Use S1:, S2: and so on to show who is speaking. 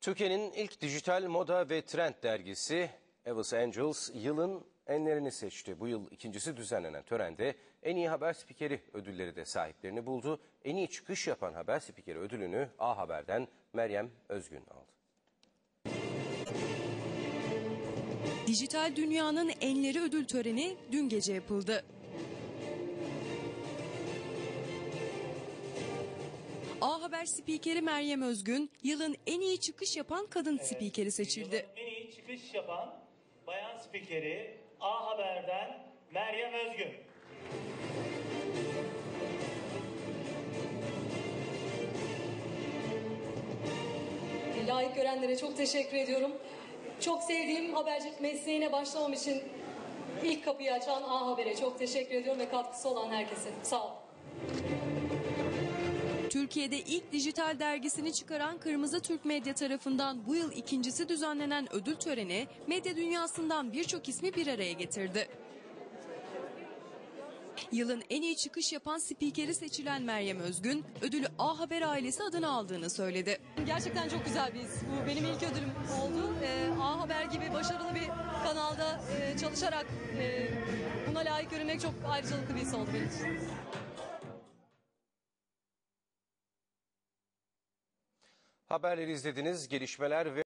S1: Türkiye'nin ilk dijital moda ve trend dergisi Evos Angels yılın enlerini seçti. Bu yıl ikincisi düzenlenen törende en iyi haber spikeri ödülleri de sahiplerini buldu. En iyi çıkış yapan haber spikeri ödülünü A Haber'den Meryem Özgün aldı.
S2: Dijital dünyanın enleri ödül töreni dün gece yapıldı. Haber spikeri Meryem Özgün, yılın en iyi çıkış yapan kadın spikeri seçildi.
S3: Yılın en iyi çıkış yapan bayan spikeri A Haber'den Meryem Özgün.
S4: Layık görenlere çok teşekkür ediyorum. Çok sevdiğim habercilik mesleğine başlamam için ilk kapıyı açan A Haber'e çok teşekkür ediyorum ve katkısı olan herkese. Sağ olun.
S2: Türkiye'de ilk dijital dergisini çıkaran Kırmızı Türk Medya tarafından bu yıl ikincisi düzenlenen ödül töreni medya dünyasından birçok ismi bir araya getirdi. Yılın en iyi çıkış yapan spikeri seçilen Meryem Özgün, ödülü A Haber ailesi adına aldığını söyledi.
S4: Gerçekten çok güzel bir his. Bu benim ilk ödülüm oldu. Ee, A Haber gibi başarılı bir kanalda e, çalışarak e, buna layık görünmek çok ayrıcalıklı bir his oldu benim için.
S1: Haberleri izlediniz, gelişmeler ve